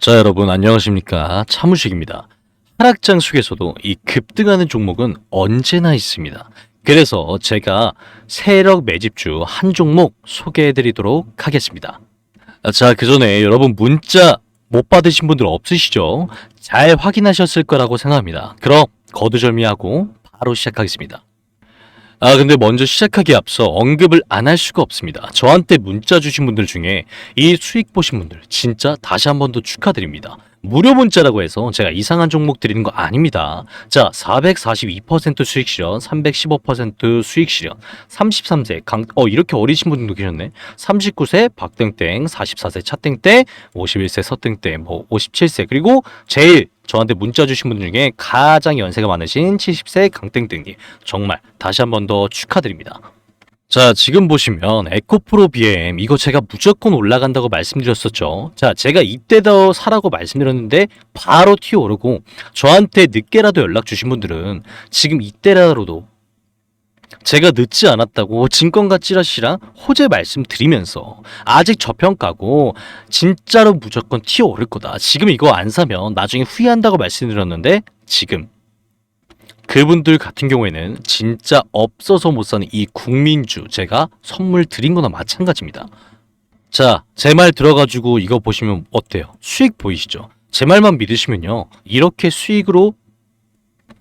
자 여러분 안녕하십니까 차무식입니다. 하락장 속에서도 이 급등하는 종목은 언제나 있습니다. 그래서 제가 세력 매집주 한 종목 소개해드리도록 하겠습니다. 자 그 전에 여러분 문자 못 받으신 분들 없으시죠? 잘 확인하셨을 거라고 생각합니다. 그럼 거두절미하고 바로 시작하겠습니다. 아 근데 먼저 시작하기에 앞서 언급을 안 할 수가 없습니다. 저한테 문자 주신 분들 중에 이 수익 보신 분들 진짜 다시 한 번 더 축하드립니다. 무료 문자라고 해서 제가 이상한 종목 드리는 거 아닙니다. 자, 442% 수익 실현, 315% 수익 실현, 33세 강, 어, 이렇게 어리신 분들도 계셨네. 39세 박땡땡, 44세 차땡땡, 51세 서땡땡, 뭐 57세, 그리고 제일 저한테 문자 주신 분들 중에 가장 연세가 많으신 70세 강땡땡님. 정말 다시 한 번 더 축하드립니다. 자, 지금 보시면 에코프로 BM 이거 제가 무조건 올라간다고 말씀드렸었죠. 자, 제가 이때도 사라고 말씀드렸는데 바로 튀어오르고 저한테 늦게라도 연락 주신 분들은 지금 이때라도 제가 늦지 않았다고 증권가 찌라시랑 호재 말씀드리면서 아직 저평가고 진짜로 무조건 튀어오를 거다. 지금 이거 안 사면 나중에 후회한다고 말씀드렸는데 지금 그분들 같은 경우에는 진짜 없어서 못 사는 이 국민주 제가 선물 드린 거나 마찬가지입니다. 자, 제 말 들어가지고 이거 보시면 어때요? 수익 보이시죠? 제 말만 믿으시면요. 이렇게 수익으로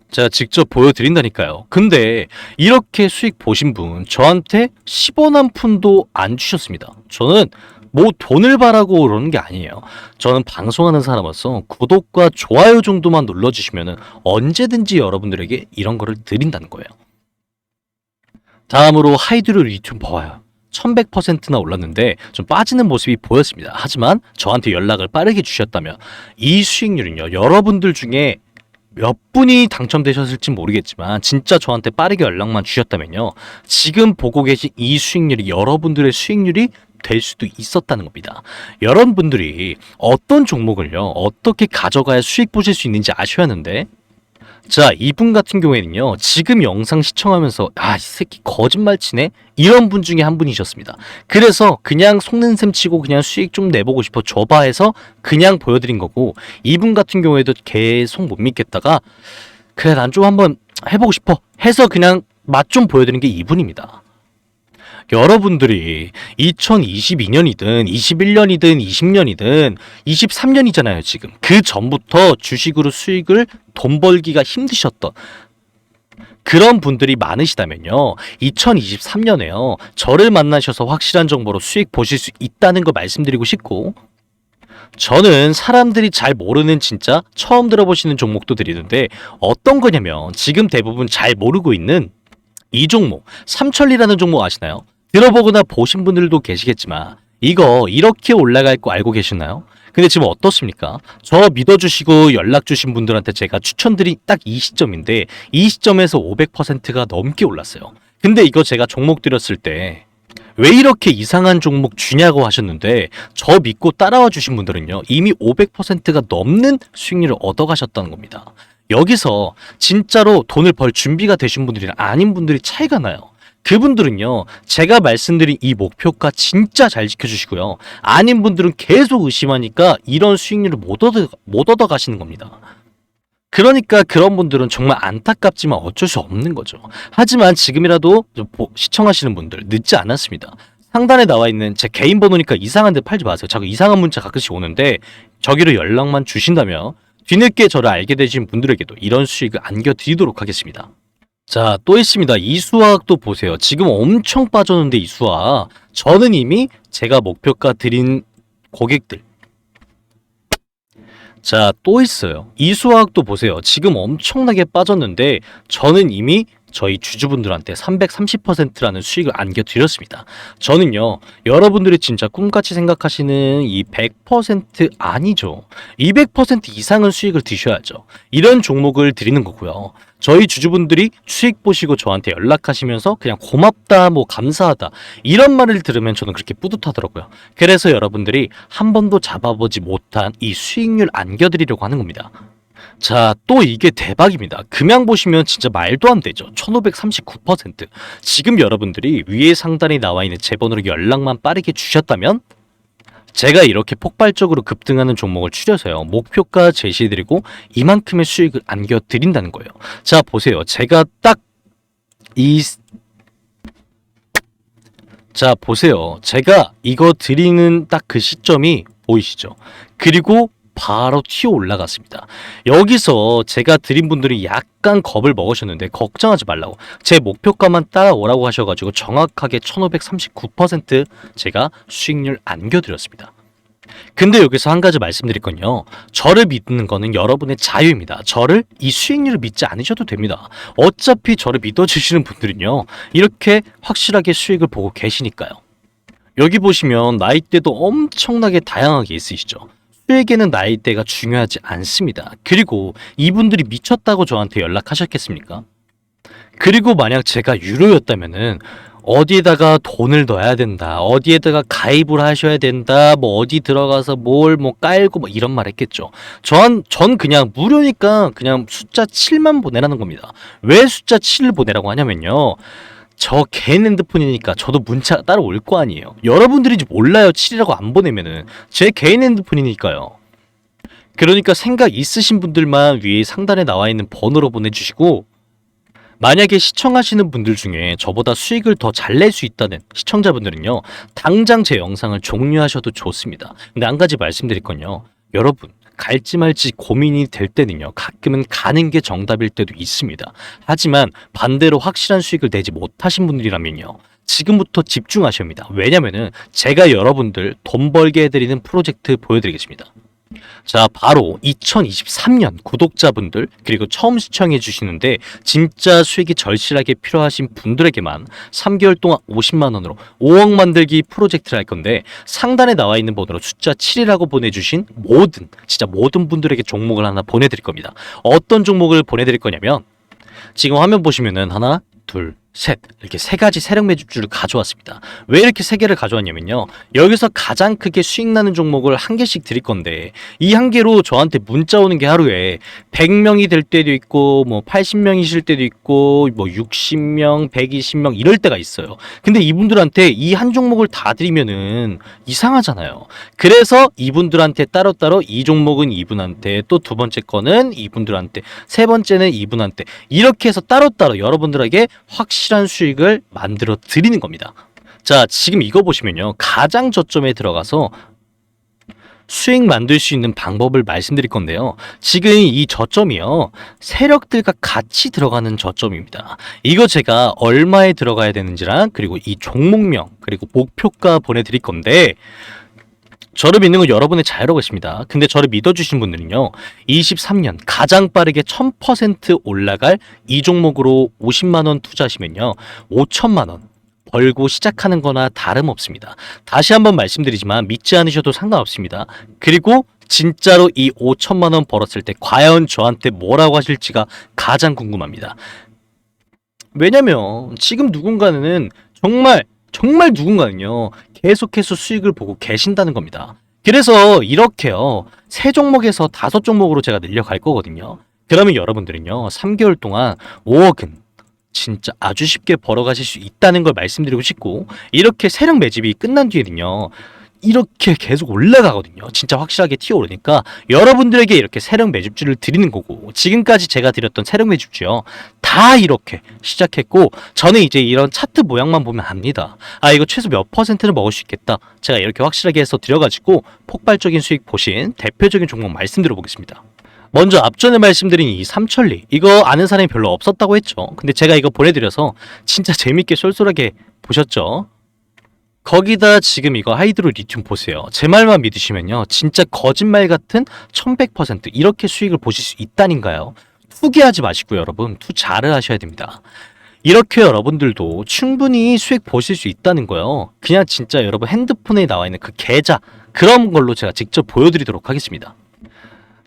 제가 직접 보여드린다니까요. 근데 이렇게 수익 보신 분 저한테 10원 한 푼도 안 주셨습니다. 저는 뭐 돈을 바라고 그러는 게 아니에요. 저는 방송하는 사람으로서 구독과 좋아요 정도만 눌러주시면 언제든지 여러분들에게 이런 거를 드린다는 거예요. 다음으로 하이드로 리튬 봐요. 1100%나 올랐는데 좀 빠지는 모습이 보였습니다. 하지만 저한테 연락을 빠르게 주셨다면 이 수익률은요. 여러분들 중에 몇 분이 당첨되셨을지 모르겠지만 진짜 저한테 빠르게 연락만 주셨다면요. 지금 보고 계신 이 수익률이 여러분들의 수익률이 될 수도 있었다는 겁니다. 여러분들이 어떤 종목을요, 어떻게 가져가야 수익 보실 수 있는지 아셔야 하는데, 자, 이분 같은 경우에는요, 지금 영상 시청하면서, 아, 이 새끼 거짓말 치네? 이런 분 중에 한 분이셨습니다. 그래서 그냥 속는 셈 치고 그냥 수익 좀 내보고 싶어 줘봐 해서 그냥 보여드린 거고, 이분 같은 경우에도 계속 못 믿겠다가, 그래, 난 좀 한번 해보고 싶어 해서 그냥 맛 좀 보여드린 게 이분입니다. 여러분들이 2022년이든 21년이든 20년이든 23년이잖아요, 지금. 그 전부터 주식으로 수익을 돈 벌기가 힘드셨던 그런 분들이 많으시다면요. 2023년에요. 저를 만나셔서 확실한 정보로 수익 보실 수 있다는 거 말씀드리고 싶고 저는 사람들이 잘 모르는 진짜 처음 들어보시는 종목도 드리는데 어떤 거냐면 지금 대부분 잘 모르고 있는 이 종목 삼천리라는 종목 아시나요? 들어보거나 보신 분들도 계시겠지만 이거 이렇게 올라갈 거 알고 계시나요? 근데 지금 어떻습니까? 저 믿어주시고 연락 주신 분들한테 제가 추천드린 딱 이 시점인데 이 시점에서 500%가 넘게 올랐어요. 근데 이거 제가 종목 드렸을 때 왜 이렇게 이상한 종목 주냐고 하셨는데 저 믿고 따라와 주신 분들은요 이미 500%가 넘는 수익률을 얻어가셨다는 겁니다. 여기서 진짜로 돈을 벌 준비가 되신 분들이랑 아닌 분들이 차이가 나요. 그분들은요, 제가 말씀드린 이 목표가 진짜 잘 지켜주시고요. 아닌 분들은 계속 의심하니까 이런 수익률을 못 얻어, 못 얻어 가시는 겁니다. 그러니까 그런 분들은 정말 안타깝지만 어쩔 수 없는 거죠. 하지만 지금이라도 시청하시는 분들 늦지 않았습니다. 상단에 나와 있는 제 개인 번호니까 이상한 데 팔지 마세요. 자꾸 이상한 문자 가끔씩 오는데 저기로 연락만 주신다면 뒤늦게 저를 알게 되신 분들에게도 이런 수익을 안겨드리도록 하겠습니다. 자, 또 있습니다. 이수학도 보세요. 지금 엄청 빠졌는데 이수학. 저는 이미 제가 목표가 드린 고객들. 자, 또 있어요. 이수학도 보세요. 지금 엄청나게 빠졌는데 저는 이미 저희 주주분들한테 330%라는 수익을 안겨드렸습니다. 저는요, 여러분들이 진짜 꿈같이 생각하시는 이 100% 아니죠. 200% 이상은 수익을 드셔야죠. 이런 종목을 드리는 거고요. 저희 주주분들이 수익 보시고 저한테 연락하시면서 그냥 고맙다, 뭐 감사하다 이런 말을 들으면 저는 그렇게 뿌듯하더라고요. 그래서 여러분들이 한 번도 잡아보지 못한 이 수익률 안겨드리려고 하는 겁니다. 자, 또 이게 대박입니다. 금양 보시면 진짜 말도 안 되죠. 1539%. 지금 여러분들이 위에 상단에 나와 있는 제 번호로 연락만 빠르게 주셨다면 제가 이렇게 폭발적으로 급등하는 종목을 추려서요. 목표가 제시해드리고 이만큼의 수익을 안겨드린다는 거예요. 자, 보세요. 제가 딱 이 자, 보세요. 제가 이거 드리는 딱 그 시점이 보이시죠? 그리고 바로 튀어 올라갔습니다. 여기서 제가 드린 분들이 약간 겁을 먹으셨는데 걱정하지 말라고 제 목표가만 따라오라고 하셔가지고 정확하게 1539% 제가 수익률 안겨드렸습니다. 근데 여기서 한 가지 말씀드릴 건요. 저를 믿는 거는 여러분의 자유입니다. 저를 이 수익률을 믿지 않으셔도 됩니다. 어차피 저를 믿어주시는 분들은요. 이렇게 확실하게 수익을 보고 계시니까요. 여기 보시면 나이대도 엄청나게 다양하게 있으시죠. 수익에는 나이대가 중요하지 않습니다. 그리고 이분들이 미쳤다고 저한테 연락하셨겠습니까? 그리고 만약 제가 유료였다면은 어디에다가 돈을 넣어야 된다. 어디에다가 가입을 하셔야 된다. 뭐 어디 들어가서 뭘 뭐 깔고 뭐 이런 말 했겠죠. 전, 전 그냥 무료니까 그냥 숫자 7만 보내라는 겁니다. 왜 숫자 7을 보내라고 하냐면요. 저 개인 핸드폰이니까 저도 문자 따로 올 거 아니에요. 여러분들이 몰라요. 7이라고 안 보내면은 제 개인 핸드폰이니까요. 그러니까 생각 있으신 분들만 위에 상단에 나와 있는 번호로 보내주시고 만약에 시청하시는 분들 중에 저보다 수익을 더 잘 낼 수 있다는 시청자분들은요 당장 제 영상을 종료하셔도 좋습니다. 근데 한 가지 말씀드릴 건요 여러분 갈지 말지 고민이 될 때는요 가끔은 가는 게 정답일 때도 있습니다. 하지만 반대로 확실한 수익을 내지 못하신 분들이라면요 지금부터 집중하셔야 합니다. 왜냐면은 제가 여러분들 돈 벌게 해드리는 프로젝트 보여드리겠습니다. 자, 바로 2023년 구독자분들 그리고 처음 시청해 주시는데 진짜 수익이 절실하게 필요하신 분들에게만 3개월 동안 50만 원으로 5억 만들기 프로젝트를 할 건데 상단에 나와 있는 번호로 숫자 7이라고 보내 주신 모든 진짜 모든 분들에게 종목을 하나 보내 드릴 겁니다. 어떤 종목을 보내 드릴 거냐면 지금 화면 보시면은 하나, 둘, 셋 이렇게 세 가지 세력 매집주를 가져왔습니다. 왜 이렇게 세 개를 가져왔냐면요. 여기서 가장 크게 수익 나는 종목을 한 개씩 드릴 건데 이 한 개로 저한테 문자 오는 게 하루에 100명이 될 때도 있고 뭐 80명이실 때도 있고 뭐 60명, 120명 이럴 때가 있어요. 근데 이분들한테 이 한 종목을 다 드리면은 이상하잖아요. 그래서 이분들한테 따로따로 이 종목은 이분한테 또 두 번째 거는 이분들한테 세 번째는 이분한테 이렇게 해서 따로따로 여러분들에게 확실 한 수익을 만들어 드리는 겁니다. 자, 지금 이거 보시면요. 가장 저점에 들어가서 수익 만들 수 있는 방법을 말씀드릴 건데요. 지금 이 저점이요. 세력들과 같이 들어가는 저점입니다. 이거 제가 얼마에 들어가야 되는지랑 그리고 이 종목명 그리고 목표가 보내드릴 건데 저를 믿는 건 여러분의 자유라고 했습니다. 근데 저를 믿어주신 분들은요, 23년 가장 빠르게 1000% 올라갈 이 종목으로 50만원 투자하시면요, 5천만원 벌고 시작하는 거나 다름없습니다. 다시 한번 말씀드리지만 믿지 않으셔도 상관없습니다. 그리고 진짜로 이 5천만 원 벌었을 때 과연 저한테 뭐라고 하실지가 가장 궁금합니다. 왜냐면 지금 누군가는 정말 정말 누군가는요 계속해서 수익을 보고 계신다는 겁니다. 그래서 이렇게요 세 종목에서 다섯 종목으로 제가 늘려갈 거거든요. 그러면 여러분들은요 3개월 동안 5억은 진짜 아주 쉽게 벌어가실 수 있다는 걸 말씀드리고 싶고 이렇게 세력 매집이 끝난 뒤에는요 이렇게 계속 올라가거든요. 진짜 확실하게 튀어오르니까 여러분들에게 이렇게 세력 매집주를 드리는 거고 지금까지 제가 드렸던 세력 매집주요 다 이렇게 시작했고 저는 이제 이런 차트 모양만 보면 압니다. 아 이거 최소 몇 퍼센트는 먹을 수 있겠다. 제가 이렇게 확실하게 해서 드려가지고 폭발적인 수익 보신 대표적인 종목 말씀드려 보겠습니다. 먼저 앞전에 말씀드린 이 삼천리 이거 아는 사람이 별로 없었다고 했죠. 근데 제가 이거 보내드려서 진짜 재밌게 쏠쏠하게 보셨죠. 거기다 지금 이거 하이드로 리튬 보세요. 제 말만 믿으시면요. 진짜 거짓말 같은 1100% 이렇게 수익을 보실 수 있다nin가요. 투기하지 마시고 여러분 투 잘을 하셔야 됩니다. 이렇게 여러분들도 충분히 수익 보실 수 있다는 거요. 그냥 진짜 여러분 핸드폰에 나와 있는 그 계좌 그런 걸로 제가 직접 보여드리도록 하겠습니다.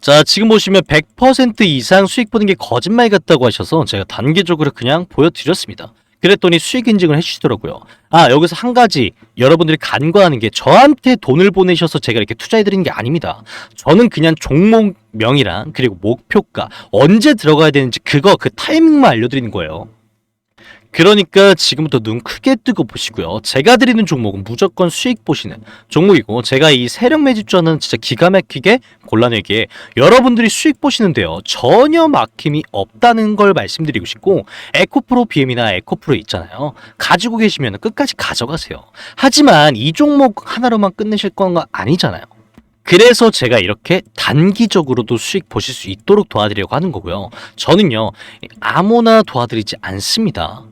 자, 지금 보시면 100% 이상 수익 보는 게 거짓말 같다고 하셔서 제가 단계적으로 그냥 보여드렸습니다. 그랬더니 수익 인증을 해주시더라고요. 아, 여기서 한 가지 여러분들이 간과하는 게 저한테 돈을 보내셔서 제가 이렇게 투자해 드리는 게 아닙니다. 저는 그냥 종목명이랑 그리고 목표가 언제 들어가야 되는지 그거 그 타이밍만 알려드리는 거예요. 그러니까 지금부터 눈 크게 뜨고 보시고요. 제가 드리는 종목은 무조건 수익 보시는 종목이고 제가 이 세력 매집주는 진짜 기가 막히게 골라내기에 여러분들이 수익 보시는데요. 전혀 막힘이 없다는 걸 말씀드리고 싶고 에코프로 BM이나 에코프로 있잖아요. 가지고 계시면 끝까지 가져가세요. 하지만 이 종목 하나로만 끝내실 건 아니잖아요. 그래서 제가 이렇게 단기적으로도 수익 보실 수 있도록 도와드리려고 하는 거고요. 저는요, 아무나 도와드리지 않습니다.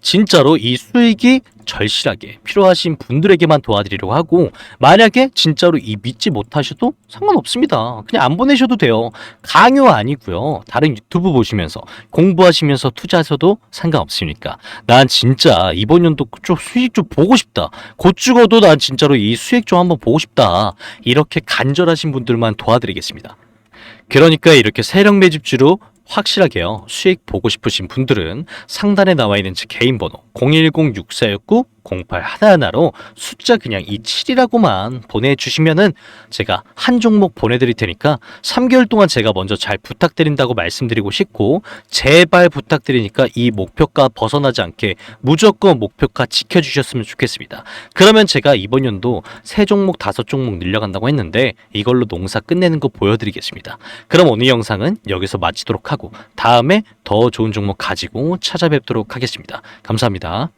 진짜로 이 수익이 절실하게 필요하신 분들에게만 도와드리려고 하고 만약에 진짜로 이 믿지 못하셔도 상관없습니다. 그냥 안 보내셔도 돼요. 강요 아니고요. 다른 유튜브 보시면서 공부하시면서 투자하셔도 상관없으니까 난 진짜 이번 연도 좀 수익 좀 보고 싶다. 곧 죽어도 난 진짜로 이 수익 좀 한번 보고 싶다. 이렇게 간절하신 분들만 도와드리겠습니다. 그러니까 이렇게 세력 매집주로 확실하게요. 수익 보고 싶으신 분들은 상단에 나와 있는 제 개인 번호 010-6469-0811로 숫자 그냥 이 7이라고만 보내주시면은 제가 한 종목 보내드릴 테니까 3개월 동안 제가 먼저 잘 부탁드린다고 말씀드리고 싶고 제발 부탁드리니까 이 목표가 벗어나지 않게 무조건 목표가 지켜주셨으면 좋겠습니다. 그러면 제가 이번 연도 세 종목 다섯 종목 늘려간다고 했는데 이걸로 농사 끝내는 거 보여드리겠습니다. 그럼 오늘 영상은 여기서 마치도록 하고 다음에 더 좋은 종목 가지고 찾아뵙도록 하겠습니다. 감사합니다.